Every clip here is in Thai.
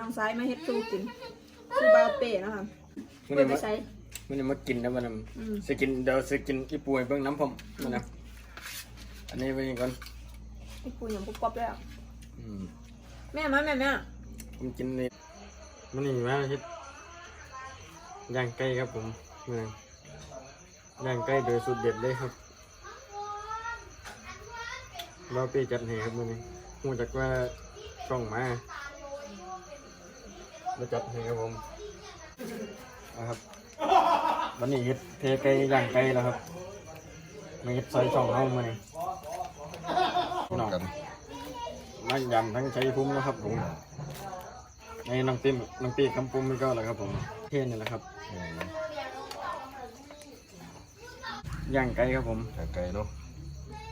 น้องซ้ายมาเฮ็ดสู้กินสู้บาวเป้เนาะค่ะมันเพื่อนี่ไปมาใช้ มันนี่มากินนะมันอืม สกินเดี๋ยวสกินอีป่วยเบิ่งน้ำผมมันนะอันนี้ไปก่อนไอ้ปูอย่างปุ๊บป๊อบแล้ว อืมแม่มาแม่แม่ผมกินนี่มันนี่มาเฮ็ดย่างไก่ครับผมมันนะย่างไก่โดยสูตรเด็ดเลยครับเราไปจัดให้ครับมันนี่หูจากว่าช่องมา มาจัดให้ครับผมนะครับ วันนี้เฮ็ดเทไก่ย่างไก่แล้วครับมาเฮ็ดซอยช่องเฮามานี่น้องกันมันยำทั้งใช้พุ่มนะครับผมในน้องติ้มน้องตีคำปุ่มนี่ก็แหละครับผมเทนี่แหละครับย่างไก่ครับผมไก่เนาะ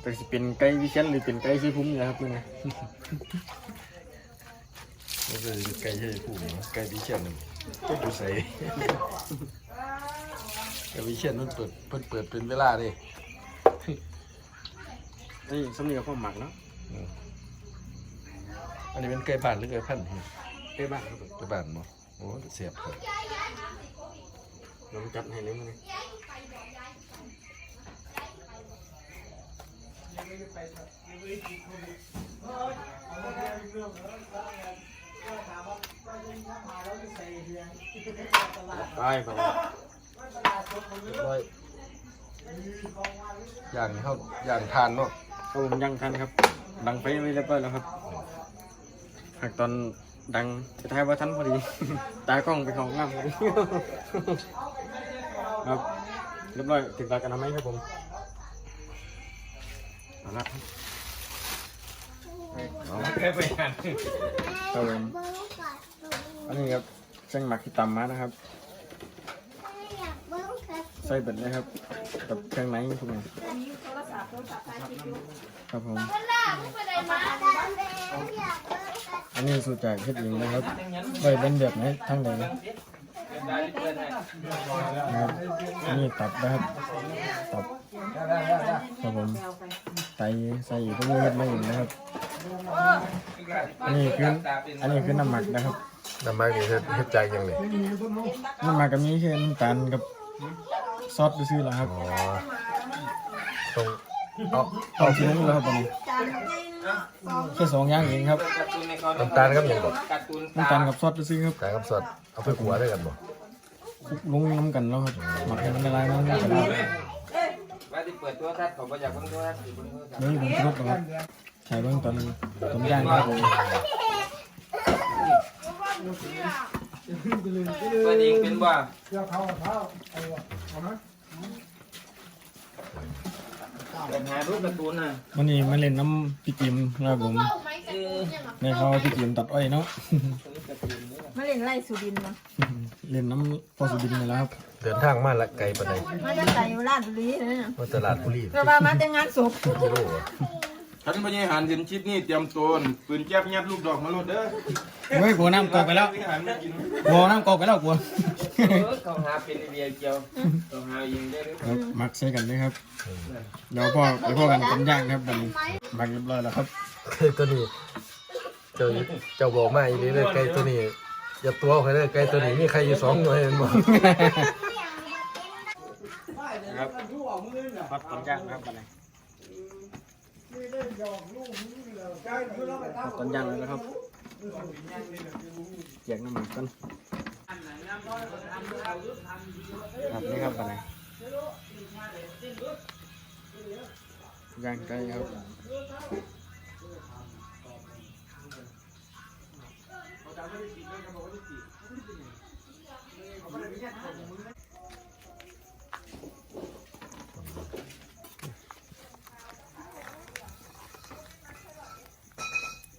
แต่สิเป็นไก่วิเชียนหรือเป็นไก่ชี้พุ่มเนี่ยครับนี่นะ ไม่ใช่ไก่ใช่ผู้หไก่ดิเชียนหนึ่งก็อยู่ใส่ไก่ดิเชียนมันเปิดเปิดเปิดเป็นเวลาดินี่สำเนียงข้าวหมักเนาะอันนี้เป็นไก่บ้านหรือไก่พันธุ์ไก่บ้านครับผมไก่บ้านเนาะโอ้เสียบครับเรามาจัดให้เลยมั้ยไป ไปร้อย่างนี่เขาอย่างทานเนาะครับผมยังทันครับ ดังไฟไม่เรียบร้อยแล้วครับหากตอนดังจะทายว่าทันพอดี ตากล้องไปของน้ำพอดีครับเรียบร้อยถึงตากันทำไหมครับผมเอาละ ครับเอาละครับผมอันนี้ครับเส้นหมักที่ตำมานะครับ ใส่เบ็ดเลยครับกับเครื่องในพวกนี้คลิปอยู่ครับผมอันนี้สูตรจากเฮ็ดเองนะครับไว้เป็นแบบไหนทั้งใดนะครับอันนี้ตับนะครับตับครับผมใส่ใส่พวกนี้เฮ็ดมาเองนะครับ อันนี้คืออันนี้คือน้ำหมักนะครับ น้ำมันนี่เฮ็ดเฮ็ดใจยังเลยน้ำหมักกับนี้คือน้ำตาลกับซอสซื่อๆแล้วครับอ๋อตรงเอาเอาที่นู้นแล้วครับตอนนี้แค่สองอย่างเองครับ น้ำตาลครับอย่างบอกน้ำตาลกับซอสซื่อๆครับตาลกับสดเอาไปขัวด้วยกันบ่ลงน้ำกันแล้วครับหมักให้มันละลายน้ำกันแล้วว่าที่เปิดตัวทัศน์ผมก็อยากเพิ่งตัวทัศน์อยู่เพิ่งตัวทัศน์เดี๋ยวผมจะลดนะครับ ใช้เบื้องตอนต้มย่างครับผมเปิดเองเป็นว่าเปิดหารูปการ์ตูนน่ะวันนี้มาเล่นน้ำพี่จิมนะครับผมในเขาพี่จิมตัดอ้อยเนาะมาเล่นไล่สุดินมาเล่นน้ำพอสุดินเลยแล้วครับเดินทางมาละไกลปานใดมาจากไหนอยู่ราชบุรีเลยนะมาตลาดบุรีเราว่ามาแต่งงานศพกิโลอะ ท่านบริหารเห็นชิดนี่เตรียมตัวปืนแจ๊บยัดลูกดอกมาโลดเด้อเฮ้ยกลัวน้ำกอกไปแล้วบริหารไม่กินกลัวน้ำกอกไปแล้วกลัวเขาหาเป็นเบียร์เกียวเขาหาเองได้หรือครับหมักใส่กันเลยครับเดี๋ยวพ่อไปพ่อกันต้มย่างครับวันนี้หมักเรียบร้อยแล้วครับไก่ตัวนี้ เจ้าเจ้าบอกมาอีนี้เลยไก่ตัวนี้อย่าตัวใครเลยไก่ตัวนี้มีใครอยู่สองหน่วยเห็นบ่ครับพัดต้มย่างครับวันนี้ พัดต้มย่างเลยนะครับเจียกน้ำมักกันครับนี่ครับวันนี้ย่างไก่ครับ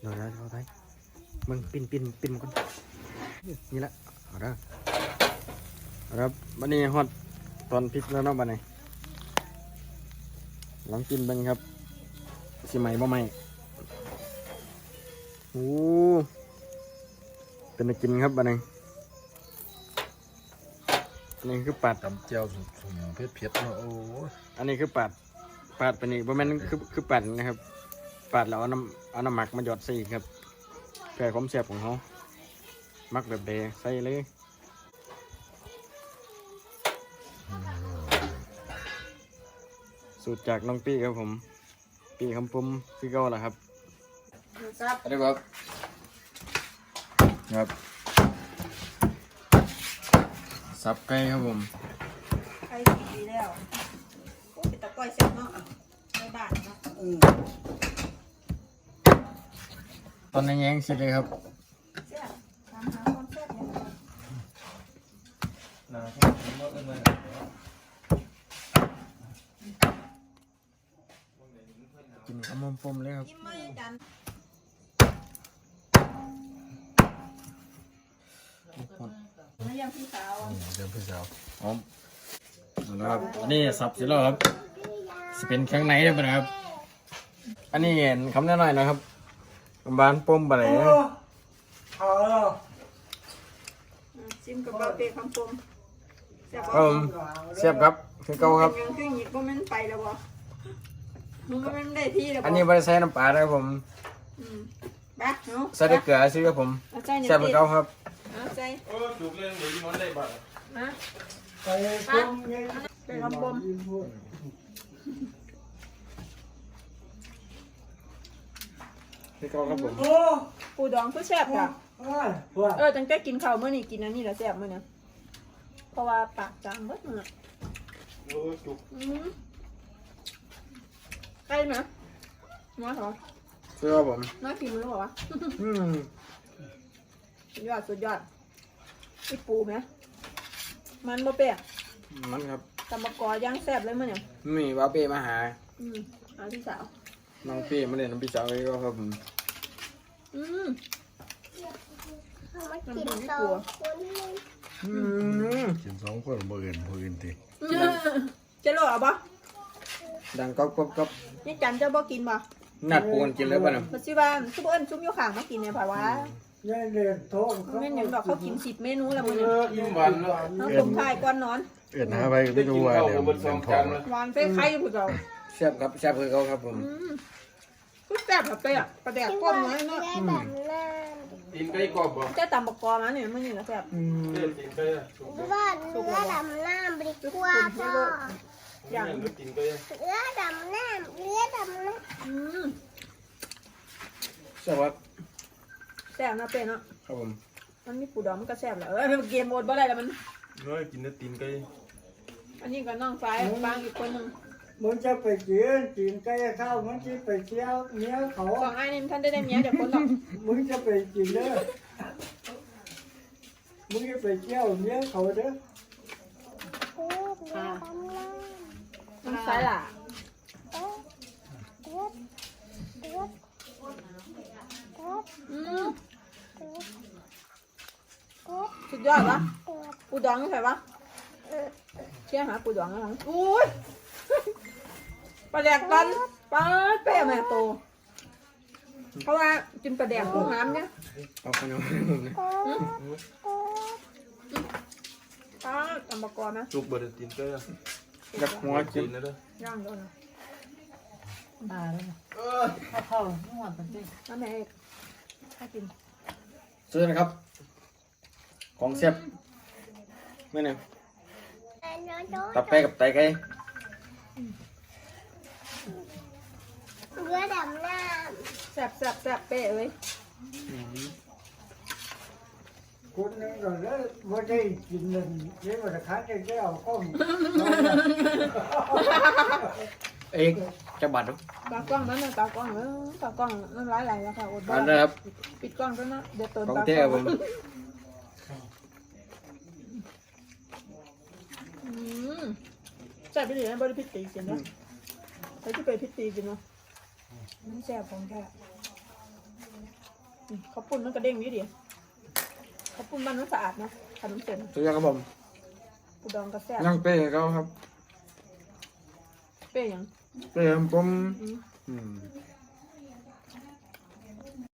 เดี๋ยวนะเขาไทย มึงปินปินปินมันก่อนนี่แหละเอาละเอาละบันนี้ฮอตตอนพริกแล้วเนาะบันนี้ลองกินเบ้างครับสิใหม่บ่ใหม่โอ้เป็นตะกินครับบันนี้อันนี้คือปัดตำเจียวสุ่มๆเผ็ดๆเนาะโอ้ยอันนี้คือปัดปัดไปนี่บ่แม่นคือคือปัดนะครับปัดแล้วเอาน้ำเอาน้ำหมักมาหยอดใส่อีกครับ เพื่อความแซ่บของเขามักแบบเดใส่เลยสูตรจากน้องปี้ครับผม ปี้คำปุ่มคือเก่าแหละครับครับสวัสดีครับครับสับไก่ครับผมใครสีดีแล้วโอ้ยตะก้อยเสียเนาะในบ้านเนาะ ตอนนี้แย้งเสร็จเลยครับเสียทำหาความแซ่บเนี่ยกินคำปุ่มๆเลยครับยิ้มไม่จันแล้วยังพี่สาวอะเดี๋ยวพี่สาวหอมเอาละครับอันนี้สับเสร็จแล้วครับจะเป็นข้างในได้ปะนะครับ อันนี้เห็นคำแน่หน่อยนะครับ บานปุ่มไปไหนอืมซิมกับบาเป้คำปมแซ่บครับผมเสียบครับคือเก่าครับ ยังคือหยิบว่ามันไปแล้วบ่มึงก็ไม่ได้ที่แล้วบ่อันนี้ไม่ได้ใส่น้ำปลานะครับผมอืมบ้าเนาะใส่แต่เกลือซื้อครับผมเอาใจเนี่ยเสียบเหมือนเก่าครับเอาใจโอ้ถูกเรื่องเดี๋ยวอีนอนได้บ่นะเป็นคำปม คือเก่าครับผมปูดองคือแซ่บจ้ะเออตั้งแต่กินข้าวมื้อนี้กินอันนี้แล้วแซ่บมื้อนี้เพราะว่าปากจางเบิดมื้อน่ะโอ้จุกอืมใกล้ไหมมาเหรอซื้อครับผมน่ากินมั้ยเหรอวะ อืมสุดยอดสุดยอดอีปูไหมมันบ่เปียกมันครับตำมะกอย่างแซ่บเลยมื้อนี้มีว่าเป้มาหา อืมเอาพี่สาว น้องเป้มาเล่นน้ำพี่สาวเลยก็ครับผมอืมมากินสองคนอืมกินสองคนบ่อื่นบ่อื่นติจะโลเอาบ่ดังก๊อบก๊อบก๊อบนี่จันจะบ่กินบ่นัดปูนกินเลยป่ะเนี่ยปัจจุบันซุปเอิ้นซุปอยู่ข้างมากินเนี่ยเพราะว่าแม่นหยังดอกเขากิน10เมนูแล้วมื้อเอนี้ออิ่มหวานเนาะเอาต้มไข่ก่อนนอนเอิ้นหาไปก็ไม่รู้ว่าเดี๋ยวมันเป็นทองแล้วหวานใส่ไข่ผู้เจ้า แซ่บครับแซ่บคือเขาครับผมอืมคือแซ่บแบบเปียกประแดกก้นน้อยเนาะได้แบบนั้นตีนไก่กรอบบ่จะตำบักกอมาเนี่ยมื้อนี้ก็แซ่บเล่นตีนไก่อะถูกหรือว่าเนื้อดำน้ำดีกว่าพ่ออย่างเล่นตีนไก่อะเนื้อดำน้ำเนื้อดำน้อืมแซ่บครับแซ่บนะเป้เนาะครับผมมันมีปูดองมันก็แซ่บแหละเออเกมโหมดบ่ได้แล้วมันเฮ้ยกินแต่ตีนไก่อันนี้ก็น้องฟ้ายฟางอีกคนหนึง มึงจะไปกินกินไก่ข้าวมึงจะไปเที่ยวเมียเขาสองไอ้นี่ท่านได้ได้เมียเดี๋ยวคนหรอกมึงจะไปกินเด้อ มึงจะไปเที่ยวเมียเขาเด้อำเนื้อดำน้น้องฟ้ายล่ะำเนื้อเนื้อเนื้อเนื้ออืมเนื้อสุดยอดวะเนื้อปูดองใช่ปะเชี่ยหาปูดองแล้วมั้งอุ้ย ปลาแดกกันปลาเป้แม่โตเพราะว่ากินปลาแดกปูหามเนี่ยเอาขนมให้ผมนะปลาตำบักกอนะจุกบ่ได้ตีนไก่อะอยากหัวตีกินนนะเด้อย่างด้วยนะเออน้าแม่เอกถ้ากินซื้อนะครับ ของแซ่บไม่เนี่ยเนื้อโดตับไก่กับไตไก่ เนื้อดำน้แซ่บแซ่บแซ่บเป้เอ้ยคนนึงก็เลยไม่ได้กินเลยเดี๋ยวมันขาดแก้วก้มเอกจะบัดดูตากล้องนั้นนะตากล้องเออตากล้องนั่นร้ายไหลแล้วค่ะอดบ้าอันนะครับปิดกล้องก็นะเดี๋ยวตนของตากเท่ล้ผองมอืมแซ่บไปเลยนะบริพิตตีกินนะไปที่ไปพิตตีกินเนาะ มันแซ่บของแท้อืมข้าวปุ้นมันกระเด้งนิดเดียวข้าวปุ้นมันมันสะอาดเนาะขนมเส้นซื้อครับผมปูดองก็แซ่บนั่งเป้เขาครับ เป้ยังเป้ผมอืมอืม